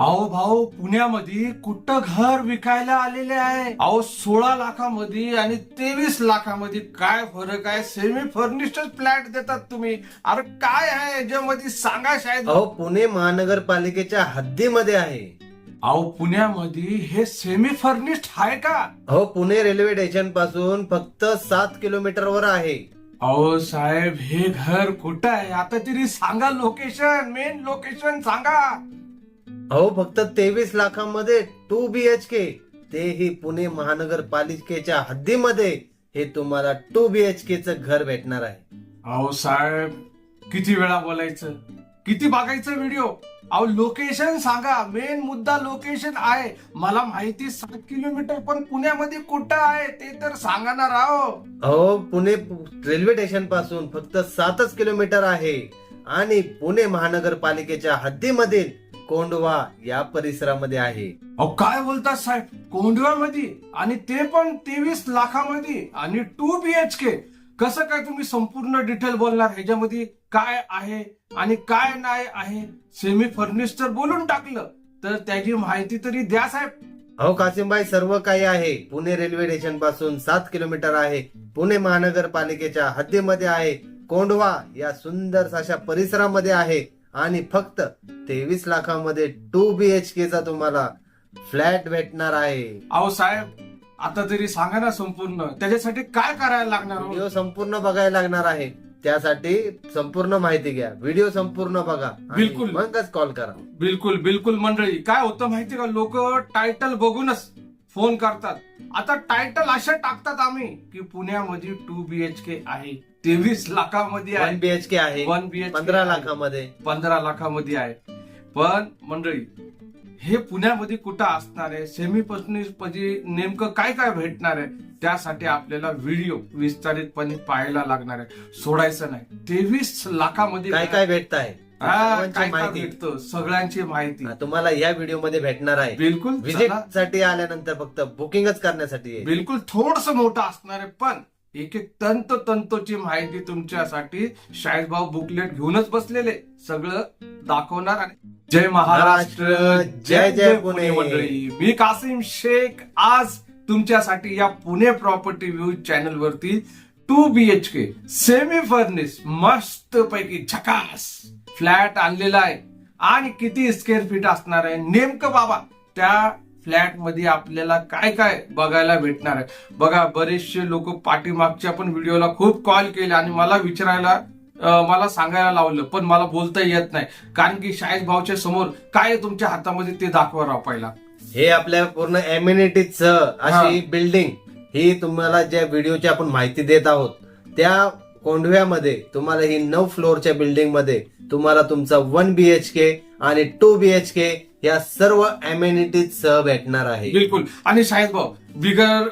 अहो भाऊ पुण्यामध्ये कुठं घर विकायला आलेले आहे? अहो सोळा लाखामध्ये आणि तेवीस लाखामध्ये काय फरक आहे? सेमी फर्निश्ड फ्लॅट देतात तुम्ही. अरे काय आहे याच्यामध्ये? सांगा शायद अहो पुणे महानगरपालिकेच्या हद्दीमध्ये आहे. अहो पुण्यामध्ये हे सेमी फर्निश्ड आहे का? अहो पुणे रेल्वे स्टेशनपासून फक्त सात किलोमीटरवर आहे. अहो साहेब हे घर कुठं आहे? आता तरी सांगा लोकेशन मेन लोकेशन सांगा. अहो फक्त तेवीस लाखामध्ये टू बी एच के तेही पुणे महानगरपालिकेच्या हद्दीमध्ये हे तुम्हाला टू बी एच के च घर भेटणार आहे. अहो साहेब किती वेळा बोलायचं? किती बघायचं व्हिडिओ अहो लोकेशन सांगा. मेन मुद्दा लोकेशन आहे. मला माहिती सात किलोमीटर पण पुण्यामध्ये कुठं आहे ते तर सांगा ना राव अहो पुणे रेल्वे स्टेशनपासून फक्त सातच किलोमीटर आहे. आणि पुणे महानगरपालिकेच्या हद्दीमधील कोंडवा या परिसरामध्ये आहे. अहो काय बोलतात साहेब? कोंडव्यामध्ये आणि ते पण तेवीस लाखामध्ये आणि टू बी एच के कसं काय तुम्ही संपूर्ण डिटेल बोलणार? ह्याच्यामध्ये काय आहे आणि काय नाही आहे? सेमी फर्निचर बोलून टाकलं. तर त्याची माहिती तरी द्या साहेब. अहो कासिमबाई सर्व काही आहे. पुणे रेल्वे स्टेशनपासून सात किलोमीटर आहे. पुणे महानगरपालिकेच्या हद्दीमध्ये आहे. कोंडवा या सुंदर अशा परिसरामध्ये आहे. आणि फक्त तेवीस लाखामध्ये टू बी एच के चा तुम्हाला फ्लॅट भेटणार आहे. अहो साहेब आता तरी सांगा ना संपूर्ण. त्याच्यासाठी काय करायला लागणार हो? व्हिडिओ संपूर्ण बघायला लागणार आहे. त्यासाठी संपूर्ण माहिती घ्या. व्हिडिओ संपूर्ण बघा. आणि बिलकुल. मगच कॉल करा. बिलकुल बिलकुल मंडळी. काय होतं माहिती का? लोक टायटल बघूनच फोन करतात. आता टायटल अशा टाकतात आम्ही की पुण्यामध्ये टू बीएच के आहे तेवीस लाखामध्ये वन आहे बी एच के आहे वन बीएच पंधरा लाखामध्ये. पंधरा लाखामध्ये आहे. पण मंडळी हे पुण्यामध्ये कुठं असणार आहे? सेमी मध्ये नेमकं काय काय भेटणार आहे? त्यासाठी आपल्याला व्हिडिओ विस्तारितपणे पाहायला लागणार आहे. सोडायचं नाही. तेवीस लाखामध्ये काय काय भेटत आहे हा, सर्वांची काय काय माहिती. भेटतं? सगळ्यांची माहिती. हा, तुम्हाला या व्हिडिओमध्ये भेटणार आहे. बिलकुल व्हिजिट चला. साठी आल्यानंतर फक्त बुकिंगच करण्यासाठी आहे. बिलकुल थोडस मोठं असणार आहे पण एक एक तंत तंतोची माहिती तुमच्यासाठी शाहीद भाऊ बुकलेट घेऊनच बसलेले. सगळं दाखवणार आणि जय महाराष्ट्र जय जय पुणे. मंडळी. मी कासिम शेख आज तुमच्यासाठी या पुणे प्रॉपर्टी व्ह्यू चॅनल वरती two B H K semi furnish मस्त पैकी झकास. फ्लॅट आणलेला आहे. आणि किती स्क्वेअर फीट असणार आहे? नेमकं बाबा त्या फ्लॅटमध्ये आपल्याला काय काय बघायला भेटणार आहे? बघा बरेचसे लोक पाठीमागच्या पण व्हिडिओला खूप कॉल केले आणि मला विचारायला मला सांगायला लावलं पण मला बोलता येत नाही. कारण की शाहीद भाऊच्या समोर काय तुमच्या हातामध्ये ते दाखवा राव पहिला. हे आपल्या पूर्ण एम्युनिटीच अशी बिल्डिंग ही तुम्हाला ज्या व्हिडिओची आपण माहिती देत आहोत त्या कोंढव्यामध्ये तुम्हाला ही नऊ फ्लोअरच्या बिल्डिंगमध्ये तुम्हाला तुमचा वन बी एच के आणि टू बी एच के या सर्व एम्युनिटीज सह भेटणार आहे. बिलकुल. आणि शाहिद भाऊ बिगर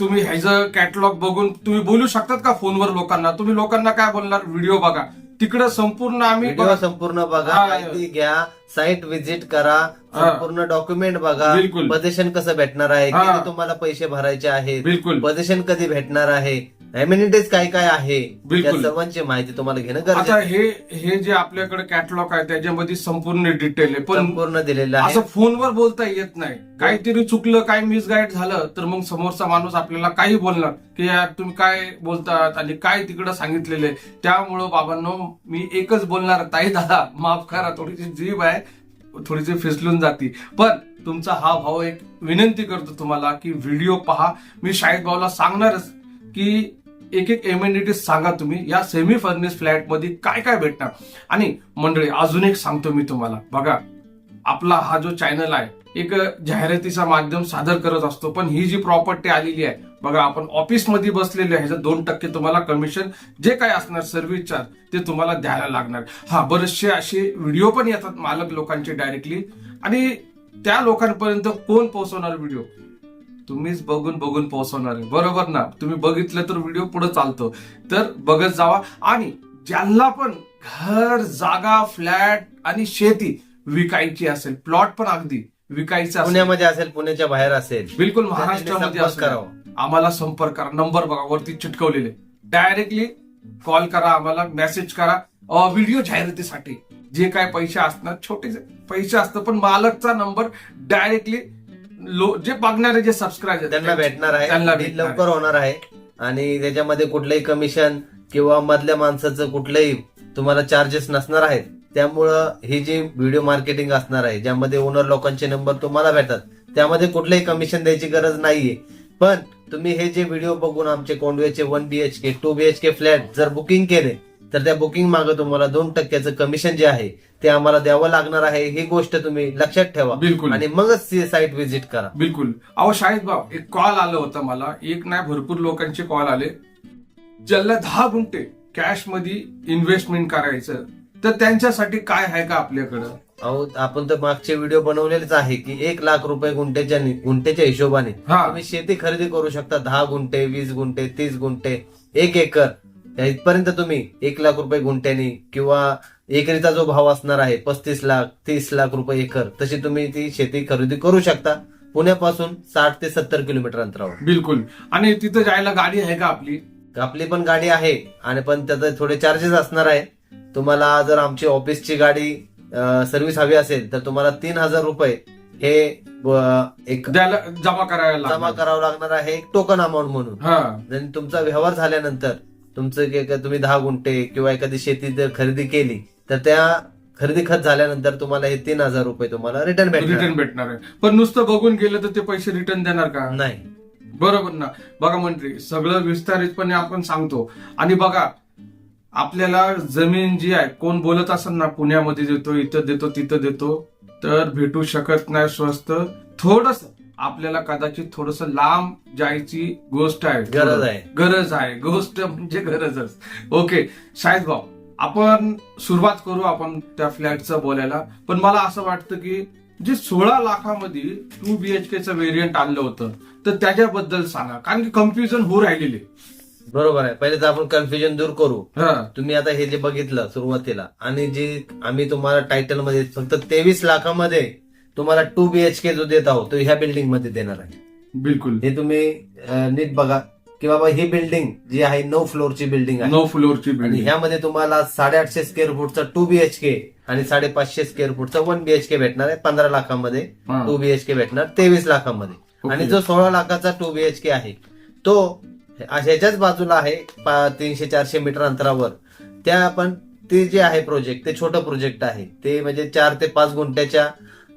तुम्ही ह्याचं कॅटलॉग बघून तुम्ही बोलू शकतात का फोनवर लोकांना? तुम्ही लोकांना काय बोलणार? व्हिडिओ बघा. तिकडं संपूर्ण आम्ही व्हिडिओ. संपूर्ण बघा हा, माहिती घ्या साईट व्हिजिट करा हा. संपूर्ण डॉक्युमेंट बघा बिलकुल. पोझिशन कसं भेटणार आहे हा. किती तुम्हाला पैसे भरायचे आहेत बिलकुल पोझिशन कधी भेटणार आहे एम्युनिटीज काय काय आहे? बिलकुल. सर्वांची माहिती तुम्हाला घेणं आता गरजेचं आहे. हे हे जे आपल्याकडे कॅटलॉग आहे त्याच्यामध्ये संपूर्ण डिटेल आहे. पण संपूर्ण दिलेलं आहे. असं फोनवर बोलता येत नाही. काहीतरी चुकलं काय मिसगाईड झालं तर मग समोरचा माणूस आपल्याला काही बोलणार की यार तुम्ही काय बोलतात आणि काय तिकडं सांगितलेलं आहे? त्यामुळं बाबांनो मी एकच बोलणार ताई दादा माफ करा थोडीशी जीभ आहे थोडीशी फिसलून जाती. पण तुमचा हा भाऊ एक विनंती करतो तुम्हाला की व्हिडिओ पहा. मी शाहीद भाऊला सांगणारच की एक एक एम्युनिटीज सांगा तुम्ही या सेमी फर्निश फ्लॅटमध्ये काय काय भेटणार? आणि मंडळी अजून एक सांगतो मी तुम्हाला. बघा आपला हा जो चॅनल आहे एक जाहिरातीचा माध्यम सादर करत असतो पण ही जी प्रॉपर्टी आलेली आहे बघा आपण ऑफिसमध्ये बसलेले आहे ह्याचं दोन टक्के तुम्हाला कमिशन जे काय असणार सर्व्हिस चार्ज ते तुम्हाला द्यायला लागणार. हा बरेचसे असे व्हिडिओ पण येतात मालक लोकांचे डायरेक्टली आणि त्या लोकांपर्यंत कोण पोहोचवणार व्हिडिओ तुम्हीच बघून बघून पोहोचवणार आहे. बरोबर ना? तुम्ही बघितलं तर व्हिडिओ पुढे चालतो. तर बघत जावा. आणि ज्यांना पण घर जागा फ्लॅट आणि शेती विकायची असेल प्लॉट पण अगदी विकायचं असेल. पुण्यामध्ये असेल पुण्याच्या बाहेर असेल. बिलकुल महाराष्ट्रामध्ये संपर्क असू द्या. करावा. आम्हाला संपर्क करा. नंबर बघा वरती चिटकवलेले. डायरेक्टली कॉल करा आम्हाला मेसेज करा. व्हिडिओ जाहिरातीसाठी. जे काय पैसे असणार छोटे पैसे असतात पण मालकचा नंबर डायरेक्टली लो जे बघणारे जे सबस्क्राईब त्यांना भेटणार आहे. त्यांना आणि भेटणार लवकर होणार आहे. आणि त्याच्यामध्ये कुठलंही कमिशन किंवा मधल्या माणसाचं कुठलंही तुम्हाला चार्जेस नसणार आहेत. त्यामुळं ही जी व्हिडिओ मार्केटिंग असणार आहे ज्यामध्ये ओनर लोकांचे नंबर तुम्हाला भेटतात त्यामध्ये कुठलंही कमिशन द्यायची गरज नाहीये. पण तुम्ही हे जे व्हिडिओ बघून आमचे कोंडवेचे one BHK two BHK flat जर बुकिंग केले तर त्या बुकिंग मागे तुम्हाला दोन टक्क्याचं कमिशन जे आहे ते आम्हाला द्यावं लागणार आहे. ही गोष्ट तुम्ही लक्षात ठेवा. बिलकुल. आणि मगच साईट व्हिजिट करा. बिलकुल. अहो शाहिद भाऊ एक कॉल आलं होतं मला. एक नाही भरपूर लोकांचे कॉल आले. ज्याला दहा गुंठे कॅशमध्ये इन्व्हेस्टमेंट करायचं तर त्यांच्यासाठी काय आहे का आपल्याकडं? अहो आपण तर मागचे व्हिडिओ बनवलेलेच आहे की एक लाख रुपये गुंठेच्या नि- गुंठेच्या हिशोबाने. हा. तुम्ही शेती खरेदी करू शकता. दहा गुंठे वीस गुंठे तीस गुंठे एक एकर. इथपर्यंत तुम्ही एक लाख रुपये गुंठ्यानी किंवा एकरीचा जो भाव असणार आहे पस्तीस लाख तीस लाख रुपये एकर तशी तुम्ही ती शेती खरेदी करू शकता. पुण्यापासून साठ ते सत्तर किलोमीटर अंतरावर. बिलकुल. आणि तिथं जायला गाडी आहे का आपली? आपली पण गाडी आहे आणि पण त्याचे थोडे चार्जेस असणार आहे. तुम्हाला जर आमची ऑफिसची गाडी सर्व्हिस हवी असेल तर तुम्हाला तीन हजार रुपये हे एक जमा करायला जमा. करावं लागणार आहे एक टोकन अमाऊंट म्हणून. तुमचा व्यवहार झाल्यानंतर तुमचं तुम्ही दहा गुंठे किंवा एखादी शेती जर खरेदी केली तर त्या खरेदी खत झाल्यानंतर तुम्हाला हे तीन हजार रुपये तुम्हाला रिटर्न भेटणार. रिटर्न भेटणार आहे. पण नुसतं बघून गेलं तर ते पैसे रिटर्न देणार का? नाही. बरोबर ना. बघा मंत्री सगळं विस्तारितपणे आपण सांगतो. आणि बघा आपल्याला जमीन जी आहे कोण बोलत असेल ना पुण्यामध्ये देतो इथं देतो तिथं देतो तर भेटू शकत नाही स्वस्त. थोडस आपल्याला कदाचित थोडस लांब जायची गोष्ट आहे. गरज आहे. गरज आहे. गोष्ट म्हणजे गरजच. ओके. शाहिद भाऊ आपण सुरुवात करू आपण त्या फ्लॅटचं बोलायला. पण मला असं वाटतं की जे सोळा लाखामध्ये टू बीएचकेचं व्हेरियंट आणलं होतं तर त्याच्याबद्दल सांगा. कारण की कन्फ्युजन होऊ राहिलेले. बरोबर आहे. पहिले तर आपण कन्फ्युजन दूर करू. हा. तुम्ही आता हे जे बघितलं सुरुवातीला आणि जे आम्ही तुम्हाला टायटलमध्ये फक्त तेवीस लाखामध्ये तुम्हाला टू बीएचके जो देत आहोत तो ह्या बिल्डिंगमध्ये देणार आहे. बिलकुल. हे तुम्ही अं, नीट बघा की बाबा ही बिल्डिंग जी आहे नऊ फ्लोअरची बिल्डिंग आहे. नो फ्लोअरची आणि बिल्डिंग ह्यामध्ये तुम्हाला साडेआठशे स्क्वेअर फूटचा टू बीएचके आणि साडेपाचशे स्क्वेअर फूटचा वन बीएचके भेटणार आहे पंधरा लाखामध्ये. हा. टू बीएचके भेटणार तेवीस लाखामध्ये. ओके. आणि जो सोळा लाखाचा टू बीएचके आहे तो ह्याच्याच बाजूला आहे पा- तीनशे चारशे मीटर अंतरावर. त्या आपण ते जे आहे प्रोजेक्ट ते छोटं प्रोजेक्ट आहे. ते म्हणजे चार ते पाच गुंठ्याच्या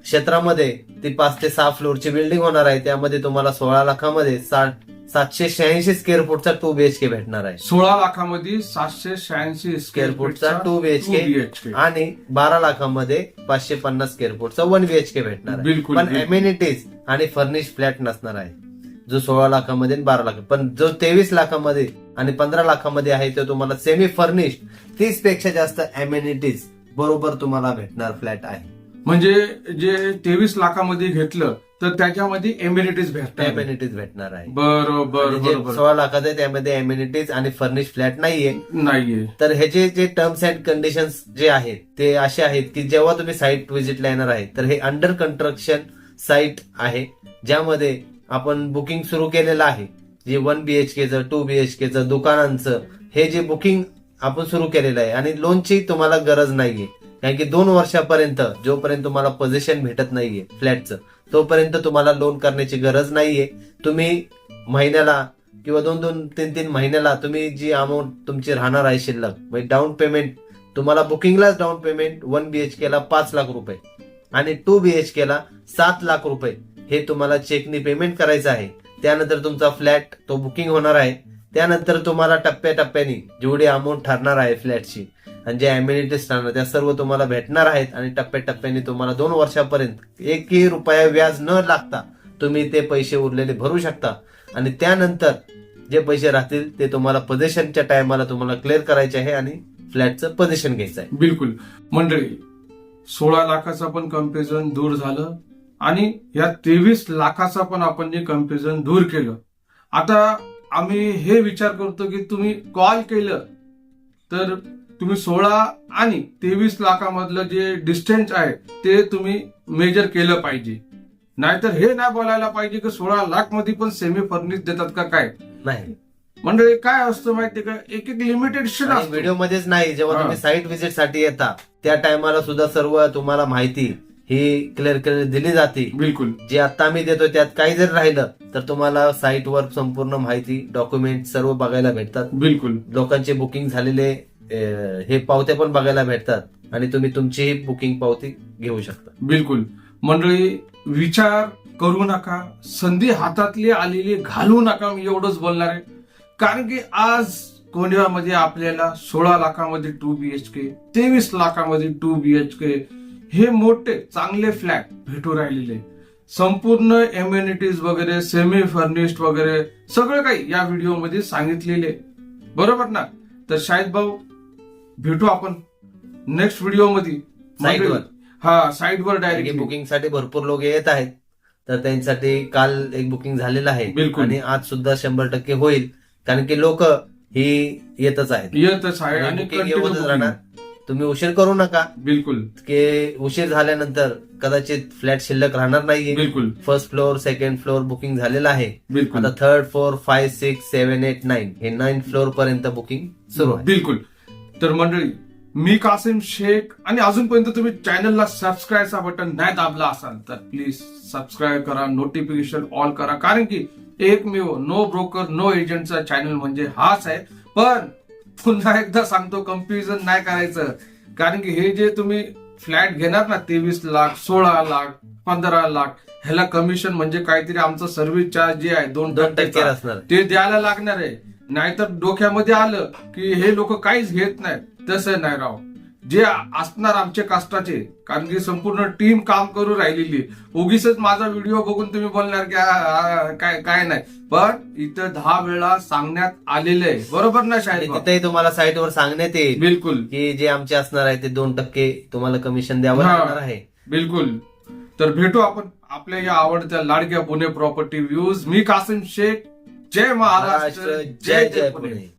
क्षेत्रामध्ये ती पाच ते सहा फ्लोअरची बिल्डिंग होणार आहे. त्यामध्ये तुम्हाला सोळा लाखामध्ये सातशे शहाऐंशी स्क्वेअर फूटचा टू बीएचके भेटणार आहे. सोळा लाखामध्ये सातशे शहाऐंशी स्क्वेअर फूटचा टू बीएचके आणि बारा लाखामध्ये पाचशे पन्नास स्क्वेअर फूटचा वन बीएचके भेटणार आहे. बिलकुल, पण. एम्युनिटीज आणि फर्निश फ्लॅट नसणार आहे. जो सोळा लाखामध्ये आणि बारा लाख पण जो तेवीस लाखामध्ये आणि पंधरा लाखामध्ये आहे तो तुम्हाला सेमी फर्निश तीसपेक्षा जास्त एम्युनिटीज बरोबर तुम्हाला भेटणार फ्लॅट आहे. म्हणजे जे तेवीस लाखामध्ये घेतलं तर त्याच्यामध्ये एम्युनिटीज भेटतात एम्युनिटीज भेटणार आहे बरोबर आणि जे बरोबर. सोळा लाखात आहे त्यामध्ये एम्युनिटीज आणि फर्निश फ्लॅट नाहीये. नाहीये. तर ह्याचे जे टर्म्स अँड कंडिशन्स जे आहेत ते असे आहेत की जेव्हा तुम्ही साईट व्हिजिटला येणार आहे तर हे अंडर कन्स्ट्रक्शन साईट आहे ज्यामध्ये आपण बुकिंग सुरू केलेलं आहे. जे वन बीएचकेचं टू बीएचकेचं दुकानांचं हे जे बुकिंग आपण सुरू केलेलं आहे आणि लोनची तुम्हाला गरज नाहीये. कारण की दोन वर्षापर्यंत जोपर्यंत तुम्हाला पोझिशन भेटत नाहीये फ्लॅटचं तोपर्यंत तुम्हाला लोन करण्याची गरज नाहीये. तुम्ही महिन्याला किंवा दोन दोन तीन तीन महिन्याला तुम्ही जी अमाऊंट तुमची राहणार आहे शिल्लक म्हणजे डाऊन पेमेंट तुम्हाला बुकिंगलाच down payment one B H केला पाच लाख रुपये आणि टू बी एच केला सात लाख रुपये हे तुम्हाला चेकनी पेमेंट करायचं आहे. त्यानंतर तुमचा फ्लॅट तो बुकिंग होणार आहे. त्यानंतर तुम्हाला टप्प्याटप्प्याने जेवढी अमाऊंट ठरणार आहे फ्लॅटची आणि जे अम्युनिटीज ठरणार त्या सर्व तुम्हाला भेटणार आहेत आणि टप्प्याटप्प्याने तुम्हाला दोन वर्षापर्यंत एकही रुपया व्याज न लागता तुम्ही ते पैसे उरलेले भरू शकता. आणि त्यानंतर जे पैसे राहतील ते तुम्हाला पोझिशनच्या टायमाला तुम्हाला क्लिअर करायचे आहे आणि फ्लॅटचं पोझिशन घ्यायचं आहे. बिलकुल. मंडळी सोळा लाखाचं पण कंपॅरिझन दूर झालं आणि या तेवीस लाखाचा पण आपण जे कंपॅरिझन दूर केलं. आता आम्ही हे विचार करतो की तुम्ही कॉल केलं तर तुम्ही सोळा आणि तेवीस लाखामधलं जे डिस्टन्स आहे ते तुम्ही मेजर केलं पाहिजे. नाहीतर हे नाही बोलायला पाहिजे की सोळा लाखमध्ये पण सेमी फर्निश देतात का काय? नाही. म्हणजे काय असतं माहितीये का? एक एक लिमिटेशन व्हिडिओ मध्येच नाही. जेव्हा. तुम्ही साईट व्हिजिटसाठी येता त्या टायमाला सुद्धा सर्व तुम्हाला माहिती ही क्लिअर क्लिअर दिली जाते. बिलकुल. जे आता आम्ही देतो त्यात काही जर राहिलं तर तुम्हाला साईटवर संपूर्ण माहिती डॉक्युमेंट सर्व बघायला भेटतात. बिलकुल. लोकांचे बुकिंग झालेले हे पावत्या पण बघायला भेटतात आणि तुम्ही तुमचीही बुकिंग पावती घेऊ शकता. बिलकुल. मंडळी विचार करू नका संधी हातातली आलेली घालू नका मी एवढंच बोलणार आहे. कारण की आज कोंढव्यामध्ये आपल्याला सोळा लाखामध्ये टू बीएचके तेवीस लाखामध्ये टू बीएचके हे मोठे चांगले फ्लॅट भेटू राहिलेले. संपूर्ण एम्युनिटीज वगैरे सेमी फर्निश्ड वगैरे सगळं काही या व्हिडिओमध्ये सांगितलेले. बरोबर ना? तर शाहिद भाऊ भेटू आपण नेक्स्ट व्हिडिओमध्ये साईटवर. हा साईटवर डायरेक्ट बुकिंगसाठी भरपूर लोक येत आहेत. तर त्यांच्यासाठी काल एक बुकिंग झालेलं आहे. बिलकुल. आणि आज सुद्धा शंभर टक्के होईल. कारण की लोक ही येतच आहेत. येतच आहे आणि booking. राहणार. तुम्ही उशीर करू नका. बिलकुल. की उशीर झाल्यानंतर कदाचित फ्लॅट शिल्लक राहणार नाहीये. बिलकुल. First floor second floor booking झालेलं आहे. बिलकुल. आता third four five six seven eight nine हे नाईन फ्लोअर पर्यंत बुकिंग सुरू आहे. बिलकुल. तर मंडळी मी कासिम शेख आणि अजूनपर्यंत तुम्ही चॅनलला सबस्क्राईबचा बटन नाही दाबला असाल तर प्लीज सबस्क्राईब करा नोटिफिकेशन ऑल करा. कारण की एकमेव नो ब्रोकर नो एजंटचा चॅनल म्हणजे हाच आहे. पण पुन्हा एकदा सांगतो कन्फ्युजन नाही करायचं. कारण की हे जे तुम्ही फ्लॅट घेणार ना तेवीस लाख सोळा लाख पंधरा लाख ह्याला कमिशन म्हणजे काहीतरी आमचं सर्व्हिस चार्ज जे आहे दोन टक्के. ते द्यायला लागणार आहे. नाहीतर डोक्यामध्ये आलं की हे लोक काहीच घेत नाहीत. तसं नाही राव. जे असणार आमचे कष्टाचे कारण की संपूर्ण टीम काम करू राहिलेली. उगीच माझा व्हिडिओ बघून तुम्ही बोलणार की काय काय नाही. पण इथं दहा वेळा सांगण्यात आलेलं आहे. बरोबर ना भाऊ? तिथेही तुम्हाला साईटवर सांगण्यात येईल बिलकुल. की जे आमचे असणार आहे ते दोन टक्के तुम्हाला कमिशन द्यावं. लागणार आहे. बिलकुल. तर भेटू आपण आपल्या या आवडत्या लाडक्या पुणे प्रॉपर्टी व्ह्यूज मी कासिम शेख जय महाराष्ट्र महाराष्ट्र जय जय पुणे